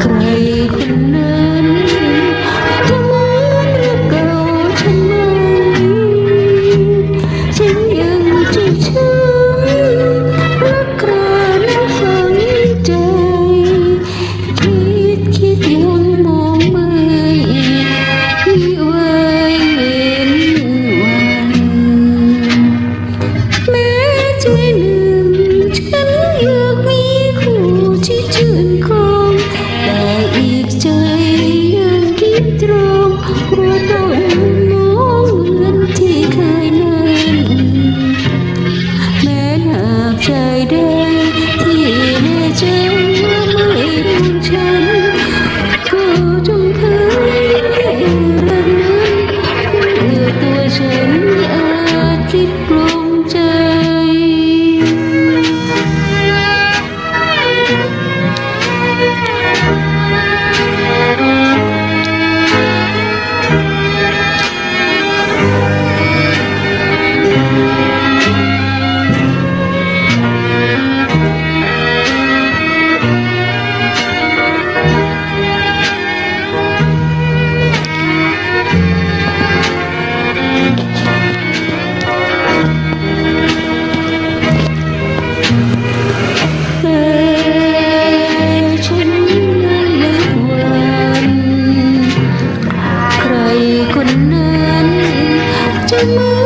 ใครคนนั้นจะเหมือนเรื่องเก่าทำไมฉันยังจ็บช้รักกรนั้นฝังใจคิดคิดอยู่ จ จะ